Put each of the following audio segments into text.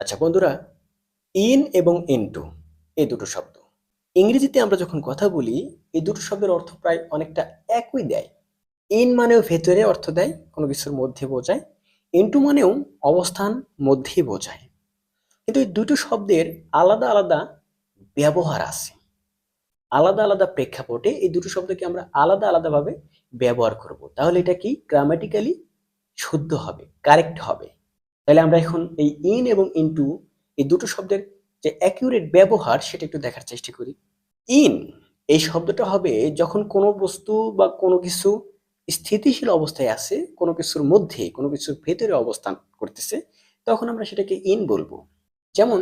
আচ্ছা বন্ধুরা ইন এবং ইনটু এই দুটো শব্দ। ইংরেজিতে আমরা যখন কথা বলি, এই দুটো শব্দের অর্থ প্রায় অনেকটা একই দেয়। ইন মানেও ভেতরে অর্থ দেয়, কোনো কিছুর মধ্যে বোঝায়। ইনটু মানেও অবস্থান মধ্যেই বোঝায়। কিন্তু এই দুটো শব্দের আলাদা আলাদা ব্যবহার আছে। আলাদা আলাদা প্রেক্ষাপটে এই দুটো শব্দকে আমরা আলাদা আলাদাভাবে ব্যবহার করব। তাহলে এটা কি গ্রামাটিক্যালি শুদ্ধ হবে কারেক্ট হবে? তাহলে আমরা এখন এই ইন এবং ইনটু এই দুটো শব্দের যে অ্যাকিউরেট ব্যবহার সেটা একটু দেখার চেষ্টা করি। ইন এই শব্দটা হবে যখন কোনো বস্তু বা কোনো কিছু স্থিতিশীল অবস্থায় আছে, কোনো কিছুর মধ্যে, কোনো কিছুর ভেতরে অবস্থান করতেছে, তখন আমরা সেটাকে ইন বলব। যেমন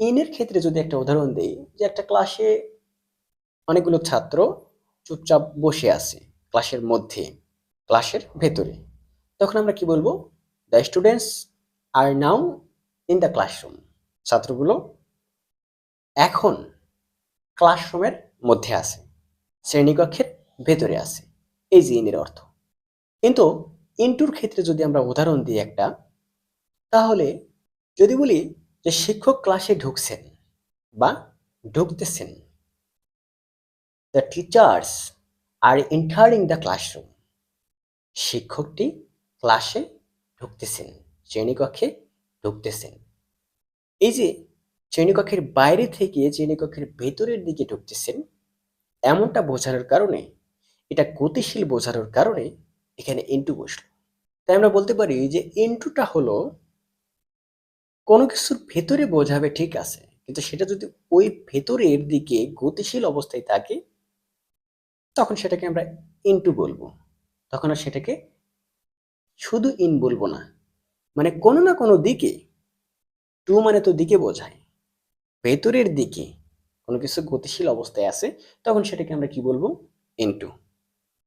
ইনের ক্ষেত্রে যদি একটা উদাহরণ দেই, যে একটা ক্লাসে অনেকগুলো ছাত্র চুপচাপ বসে আছে ক্লাসের মধ্যে ক্লাসের ভেতরে, তখন আমরা কি বলব? The students are now in the classroom ছাত্রগুলো এখন ক্লাসরুমের মধ্যে আছে, শ্রেণীকক্ষের ভেতরে আছে, এই যে ইনের অর্থ। কিন্তু ইন্টুর ক্ষেত্রে যদি আমরা উদাহরণ দিই একটা, তাহলে যদি বলি যে শিক্ষক ক্লাসে ঢুকছেন বা ঢুকতেছেন the teachers are entering the classroom শিক্ষকটি ক্লাসে ঢুকতেছেন। শ্রেণীকক্ষে ঢুকতেছেন। এই যে শ্রেণীকক্ষের বাইরে থেকে শ্রেণীকক্ষের ভেতরের দিকে ঢুকতেছেন, এমনটা বোঝানোর কারণে, এটা গতিশীল বোঝানোর কারণে এখানে ইন্টু বসল। তাই আমরা বলতে পারি যে ইন্টুটা হলো, কোনো কিছুর ভেতরে বোঝাবে ঠিক আছে, কিন্তু সেটা যদি ওই ভেতরের দিকে গতিশীল অবস্থায় থাকে, তখন সেটাকে আমরা ইনটু বলব। তখন আর সেটাকে শুধু ইন বলব না। মানে কোনো না কোনো দিকে, টু মানে তো দিকে বোঝায়। ভেতরের দিকে কোনো কিছু গতিশীল অবস্থায় আছে, তখন সেটাকে আমরা কি বলব? ইনটু